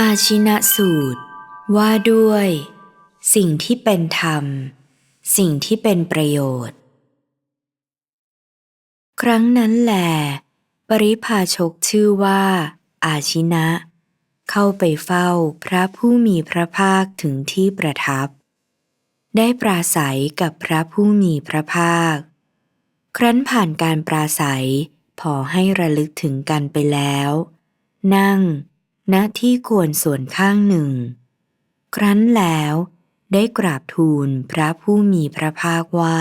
อาชินะสูตร ว่าด้วย สิ่งที่เป็นธรรม สิ่งที่เป็นประโยชน์ ครั้งนั้นแหลปริพาชกชื่อว่า อาชินะ เข้าไปเฝ้าพระผู้มีพระภาคถึงที่ประทับ ได้ปราศัยกับพระผู้มีพระภาค ครั้นผ่านการปราศัยพอให้ระลึกถึงกันไปแล้ว นั่ง ณที่ควรส่วนข้างหนึ่ง ครั้นแล้วได้กราบทูลพระผู้มีพระภาคว่า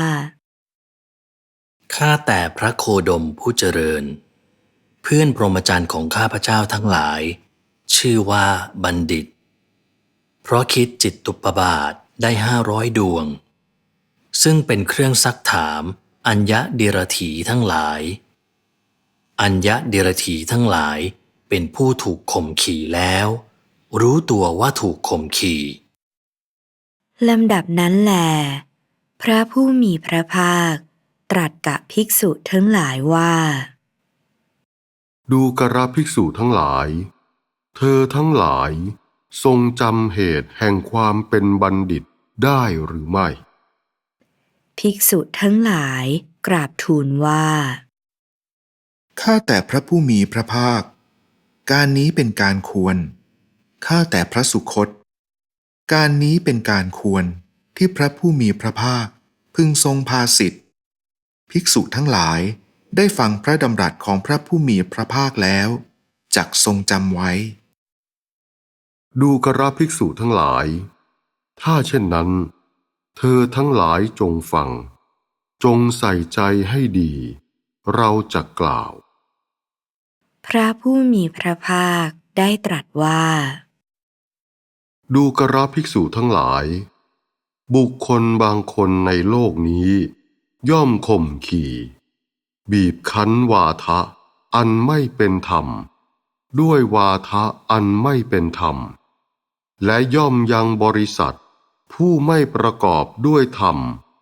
ข้าแต่พระโคดมผู้เจริญ เพื่อนพรหมจรรย์ของข้าพเจ้าทั้งหลาย ชื่อว่าบัณฑิต เพราะคิดจิตตุปบาทได้ห้าร้อยดวง ซึ่งเป็นเครื่องซักถามอัญญะเดรถีทั้งหลาย อัญญะเดรถีทั้งหลาย เป็นผู้ถูกข่มขี่แล้ว รู้ตัวว่าถูกข่มขี่ลำดับนั้นแหลพระผู้มีพระภาค ตรัสกับภิกษุทั้งหลายว่า ดูกระภิกษุทั้งหลาย เธอทั้งหลาย ทรงจำเหตุแห่งความเป็นบัณฑิตได้หรือไม่ ภิกษุทั้งหลายกราบทูลว่า ข้าแต่พระผู้มีพระภาค การนี้เป็นการควร ข้าแต่พระสุคต การนี้เป็นการควรที่พระผู้มีพระภาคพึงทรงพาสิทธิภิกษุทั้งหลายได้ฟังพระดำรัสของพระผู้มีพระภาคแล้วจักทรงจำไว้ ดูกระภิกษุทั้งหลาย ถ้าเช่นนั้น เธอทั้งหลายจงฟัง จงใส่ใจให้ดี เราจะกล่าว พระผู้มีพระภาคได้ตรัสว่า ดูกระภิกษุทั้งหลาย บุคคลบางคนในโลกนี้ ย่อมข่มขี่ บีบคั้นวาทะ อันไม่เป็นธรรม ด้วยวาทะอันไม่เป็นธรรม และย่อมยังบริษัท ผู้ไม่ประกอบด้วยธรรม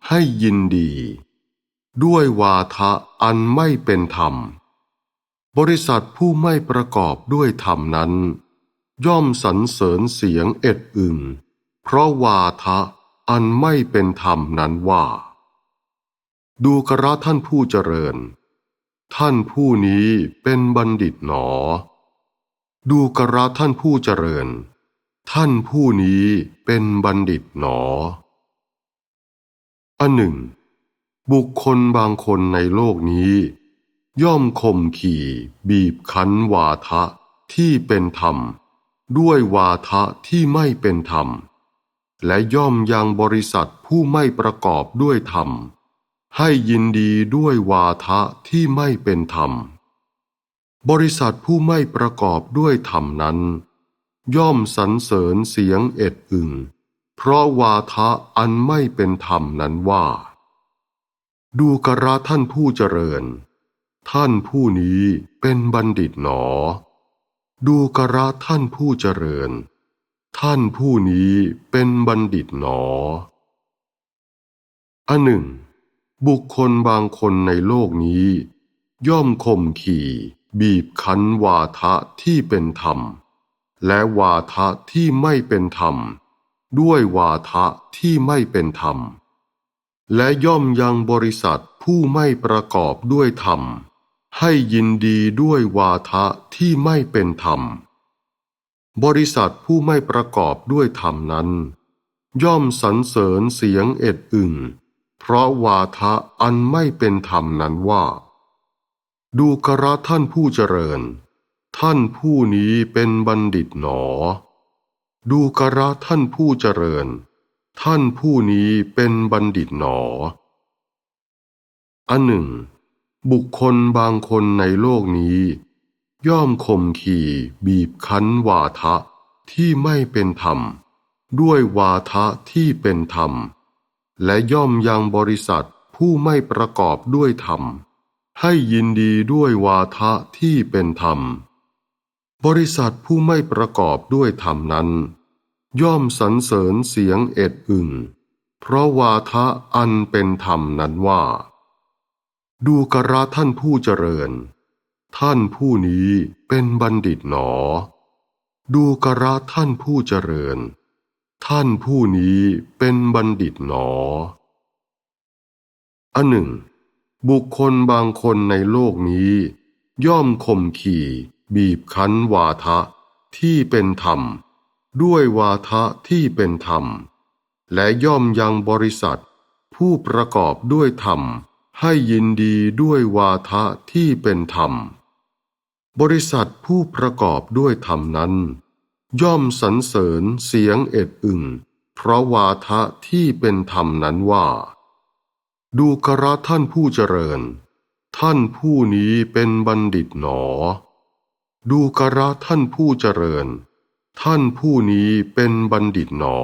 ให้ยินดี ด้วยวาทะอันไม่เป็นธรรม บริษัทผู้ไม่ประกอบด้วยธรรมนั้น ย่อมสรรเสริญเสียงเอ็ดอึงเพราะวาทะอันไม่เป็นธรรมนั้นว่า ดูกระท่านผู้เจริญ ท่านผู้นี้เป็นบัณฑิตหนอ ดูกระท่านผู้เจริญ ท่านผู้นี้เป็นบัณฑิตหนออันหนึ่ง บุคคลบางคนในโลกนี้ ย่อมข่มขี่บีบคั้นวาทะที่เป็นธรรม ด้วยวาทะที่ไม่เป็นธรรม และย่อมยังบริษัทผู้ไม่ประกอบด้วยธรรม ให้ยินดีด้วยวาทะที่ไม่เป็นธรรม บริษัทผู้ไม่ประกอบด้วยธรรมนั้น ย่อมสรรเสริญเสียงเอ็ดอึงเพราะวาทะอันไม่เป็นธรรมนั้นว่า ดูกระท่านผู้เจริญ ท่านผู้นี้เป็นบัณฑิตหนอ ดูกระท่านผู้เจริญ ท่านผู้นี้เป็นบัณฑิตหนอ อันหนึ่ง บุคคลบางคนในโลกนี้ ย่อมข่มขี่บีบคั้นวาทะที่เป็นธรรม และวาทะที่ไม่เป็นธรรม ด้วยวาทะที่ไม่เป็นธรรม และย่อมยังบริษัทผู้ไม่ประกอบด้วยธรรม ให้ยินดีด้วยวาทะที่ไม่เป็นธรรม บริษัทผู้ไม่ประกอบด้วยธรรมนั้น ย่อมสรรเสริญเสียงเอ็ดอึงเพราะวาทะอันไม่เป็นธรรมนั้นว่า ดูกระท่านผู้เจริญ ท่านผู้นี้เป็นบัณฑิตหนอ ดูกระท่านผู้เจริญ ท่านผู้นี้เป็นบัณฑิตหนออันหนึ่ง บุคคลบางคนในโลกนี้ ย่อมข่มขี่บีบคั้นวาทะที่ไม่เป็นธรรม ด้วยวาทะที่เป็นธรรม และย่อมยังบริษัทผู้ไม่ประกอบด้วยธรรม ให้ยินดีด้วยวาทะที่เป็นธรรม บริษัทผู้ไม่ประกอบด้วยธรรมนั้น ย่อมสรรเสริญเสียงเอ็ดอึงเพราะวาทะอันเป็นธรรมนั้นว่า ดูกระท่านผู้เจริญ ท่านผู้นี้เป็นบัณฑิตหนอ ดูกระท่านผู้เจริญ ท่านผู้นี้เป็นบัณฑิตหนอ อันหนึ่ง บุคคลบางคนในโลกนี้ ย่อมข่มขี่บีบคั้นวาทะที่เป็นธรรม ด้วยวาทะที่เป็นธรรม และย่อมยังบริษัทผู้ประกอบด้วยธรรม ให้ยินดีด้วยวาทะที่เป็นธรรม บริษัทผู้ประกอบด้วยธรรมนั้น ย่อมสรรเสริญเสียงเอ็ดอึงเพราะวาทะที่เป็นธรรมนั้นว่า ดูกระท่านผู้เจริญ ท่านผู้นี้เป็นบัณฑิตหนอ ดูกระท่านผู้เจริญ ท่านผู้นี้เป็นบัณฑิตหนอ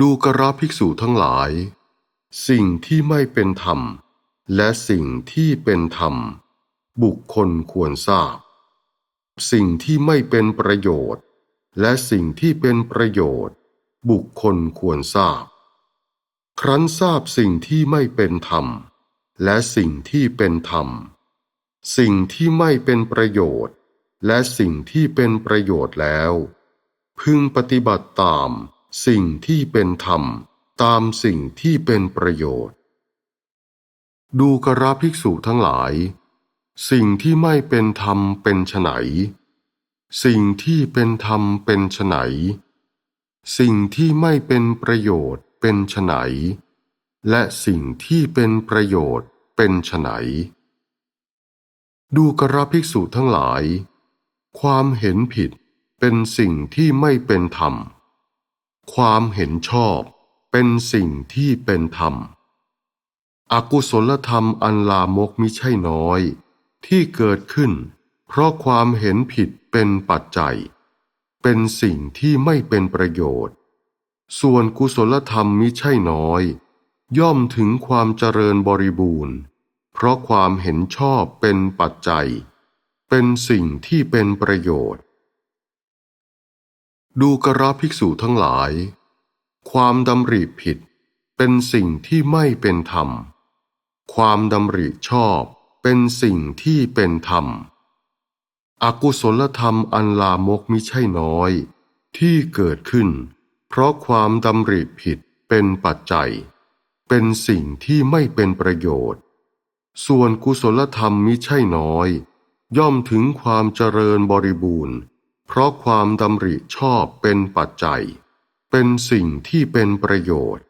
ดูกระภิกษุทั้งหลาย สิ่งที่ไม่เป็นธรรม และสิ่งที่เป็นธรรม บุคคลควรทราบ สิ่งที่ไม่เป็นประโยชน์ และสิ่งที่เป็นประโยชน์ บุคคลควรทราบ ครั้นทราบสิ่งที่ไม่เป็นธรรม และสิ่งที่เป็นธรรม สิ่งที่ไม่เป็นประโยชน์ และสิ่งที่เป็นประโยชน์แล้ว พึงปฏิบัติตามสิ่งที่เป็นธรรม ตามสิ่งที่เป็นประโยชน์ ดูกระภิกษุทั้งหลาย สิ่งที่ไม่เป็นธรรมเป็นไฉนสิ่งที่เป็นธรรมเป็นไฉนสิ่งที่ไม่เป็นประโยชน์เป็นไฉนและสิ่งที่เป็นประโยชน์เป็นไฉนดูกระภิกษุทั้งหลาย ความเห็นผิดเป็นสิ่งที่ไม่เป็นธรรม ความเห็นชอบ เป็นสิ่งที่เป็นธรรม อกุศลธรรมอันลามกมิใช่น้อย ที่เกิดขึ้น เพราะความเห็นผิดเป็นปัจจัย เป็นสิ่งที่ไม่เป็นประโยชน์ ส่วนกุศลธรรมมิใช่น้อย ย่อมถึงความเจริญบริบูรณ์ เพราะความเห็นชอบเป็นปัจจัย เป็นสิ่งที่เป็นประโยชน์ ดูกระภิกษุทั้งหลาย ความดำริผิดเป็นสิ่งที่ไม่เป็นธรรม ความดำริชอบเป็นสิ่งที่เป็นธรรม อกุศลธรรมอันลามกมิใช่น้อย ที่เกิดขึ้น เพราะความดำริผิดเป็นปัจจัย เป็นสิ่งที่ไม่เป็นประโยชน์ ส่วนกุศลธรรมมิใช่น้อย ย่อมถึงความเจริญบริบูรณ์ เพราะความดำริชอบเป็นปัจจัย เป็นสิ่งที่เป็นประโยชน์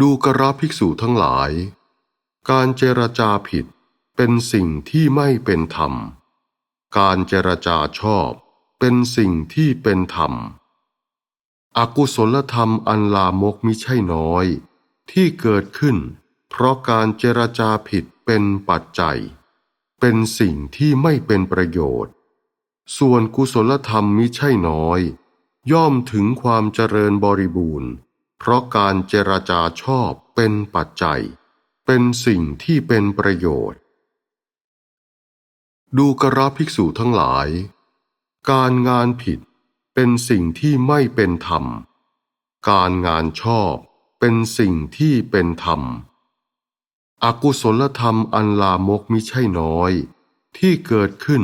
ดูกระภิกษุทั้งหลาย การเจรจาผิดเป็นสิ่งที่ไม่เป็นธรรม การเจรจาชอบเป็นสิ่งที่เป็นธรรม อกุศลธรรมอันลามกมิใช่น้อย ที่เกิดขึ้น เพราะการเจรจาผิดเป็นปัจจัย เป็นสิ่งที่ไม่เป็นประโยชน์ ส่วนกุศลธรรมมิใช่น้อย ย่อมถึงความเจริญบริบูรณ์ เพราะการเจรจาชอบเป็นปัจจัย เป็นสิ่งที่เป็นประโยชน์ ดูกระภิกษุทั้งหลาย การงานผิดเป็นสิ่งที่ไม่เป็นธรรม การงานชอบเป็นสิ่งที่เป็นธรรม อกุศลธรรมอันลามกมิใช่น้อย ที่เกิดขึ้น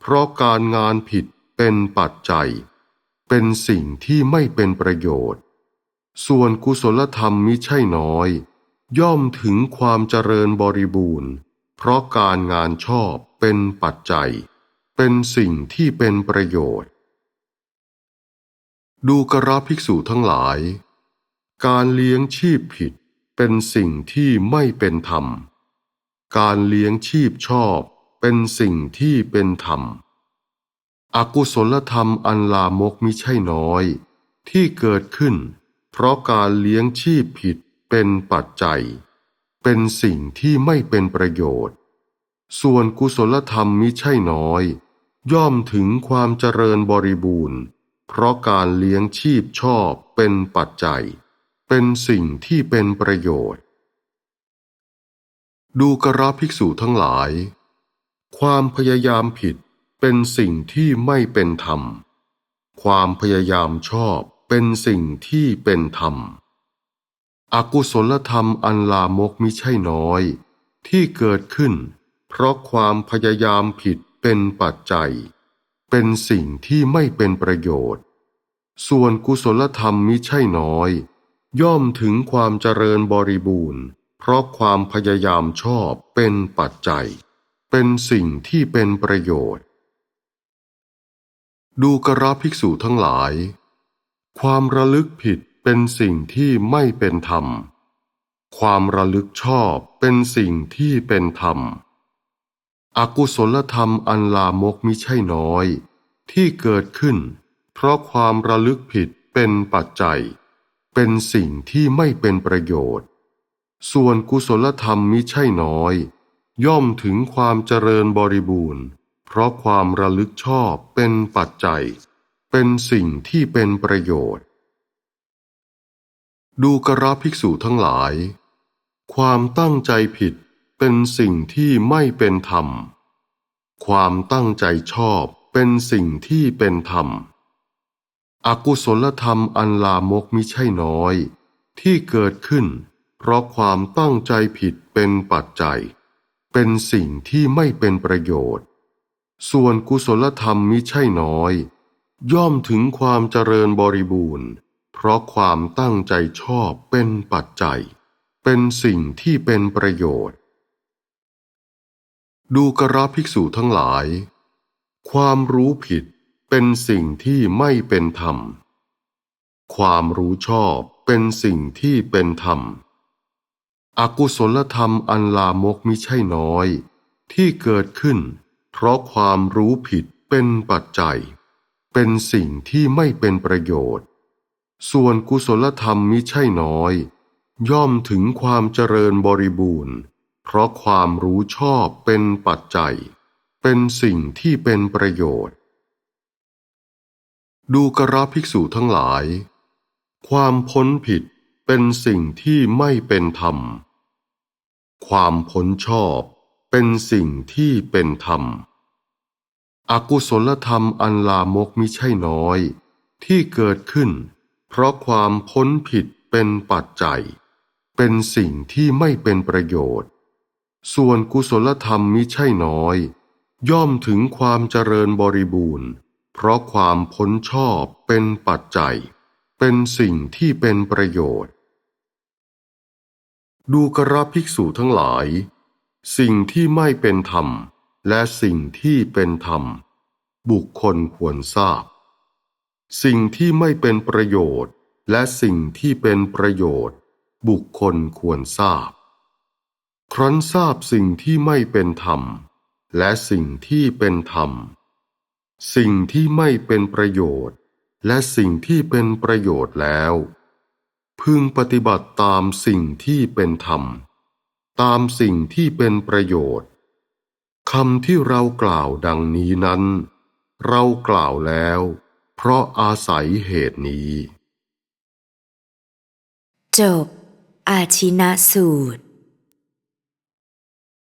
เพราะการงานผิดเป็นปัจจัย เป็นสิ่งที่ไม่เป็นประโยชน์ ส่วนกุศลธรรมมิใช่น้อย ย่อมถึงความเจริญบริบูรณ์ เพราะการงานชอบเป็นปัจจัย เป็นสิ่งที่เป็นประโยชน์ ดูกระภิกษุทั้งหลาย การเลี้ยงชีพผิดเป็นสิ่งที่ไม่เป็นธรรม การเลี้ยงชีพชอบเป็นสิ่งที่เป็นธรรม อกุศลธรรมอันลามกมิใช่น้อย ที่เกิดขึ้น เพราะการเลี้ยงชีพผิดเป็นปัจจัย เป็นสิ่งที่ไม่เป็นประโยชน์ ส่วนกุศลธรรมมิใช่น้อย ย่อมถึงความเจริญบริบูรณ์ เพราะการเลี้ยงชีพชอบเป็นปัจจัย เป็นสิ่งที่เป็นประโยชน์ ดูกระภิกษุทั้งหลาย ความพยายามผิด เป็นสิ่งที่ไม่เป็นธรรม ความพยายามชอบเป็นสิ่งที่เป็นธรรม อกุศลธรรมอันลามกมิใช่น้อย ที่เกิดขึ้น เพราะความพยายามผิดเป็นปัจจัย เป็นสิ่งที่ไม่เป็นประโยชน์ ส่วนกุศลธรรมมิใช่น้อย ย่อมถึงความเจริญบริบูรณ์ เพราะความพยายามชอบเป็นปัจจัย เป็นสิ่งที่เป็นประโยชน์ ดูกระภิกษุทั้งหลาย ความระลึกผิดเป็นสิ่งที่ไม่เป็นธรรม ความระลึกชอบเป็นสิ่งที่เป็นธรรม อกุศลธรรมอันลามกมิใช่น้อย ที่เกิดขึ้น เพราะความระลึกผิดเป็นปัจจัย เป็นสิ่งที่ไม่เป็นประโยชน์ ส่วนกุศลธรรมมิใช่น้อย ย่อมถึงความเจริญบริบูรณ์ เพราะความระลึกชอบเป็นปัจจัย เป็นสิ่งที่เป็นประโยชน์ ดูกระภิกษุทั้งหลาย ความตั้งใจผิดเป็นสิ่งที่ไม่เป็นธรรม ความตั้งใจชอบเป็นสิ่งที่เป็นธรรม อกุศลธรรมอันลามกมิใช่น้อย ที่เกิดขึ้น เพราะความตั้งใจผิดเป็นปัจจัย เป็นสิ่งที่ไม่เป็นประโยชน์ ส่วนกุศลธรรมมิใช่น้อย ย่อมถึงความเจริญบริบูรณ์ เพราะความตั้งใจชอบเป็นปัจจัย เป็นสิ่งที่เป็นประโยชน์ ดูกระภิกษุทั้งหลาย ความรู้ผิดเป็นสิ่งที่ไม่เป็นธรรม ความรู้ชอบเป็นสิ่งที่เป็นธรรม อกุศลธรรมอันลามกมิใช่น้อย ที่เกิดขึ้น เพราะความรู้ผิดเป็นปัจจัย เป็นสิ่งที่ไม่เป็นประโยชน์ ส่วนกุศลธรรมมิใช่น้อย ย่อมถึงความเจริญบริบูรณ์ เพราะความรู้ชอบเป็นปัจจัย เป็นสิ่งที่เป็นประโยชน์ ดูกระภิกษุทั้งหลาย ความพ้นผิดเป็นสิ่งที่ไม่เป็นธรรม ความพ้นชอบ เป็นสิ่งที่เป็นธรรม อกุศลธรรมอันลามกมิใช่น้อย ที่เกิดขึ้น เพราะความพ้นผิดเป็นปัจจัย เป็นสิ่งที่ไม่เป็นประโยชน์ ส่วนกุศลธรรมมิใช่น้อย ย่อมถึงความเจริญบริบูรณ์ เพราะความพ้นชอบเป็นปัจจัย เป็นสิ่งที่เป็นประโยชน์ ดูกระภิกษุทั้งหลาย สิ่งที่ไม่เป็นธรรม และสิ่งที่เป็นธรรม บุคคลควรทราบ สิ่งที่ไม่เป็นประโยชน์ และสิ่งที่เป็นประโยชน์ บุคคลควรทราบ ครั้นทราบสิ่งที่ไม่เป็นธรรม และสิ่งที่เป็นธรรม สิ่งที่ไม่เป็นประโยชน์ และสิ่งที่เป็นประโยชน์แล้ว พึงปฏิบัติตามสิ่งที่เป็นธรรม ตามสิ่งที่เป็นประโยชน์คำที่เรากล่าวดังนี้นั้น เรากล่าวแล้ว เพราะอาศัยเหตุนี้ จบ อาชินะสูตร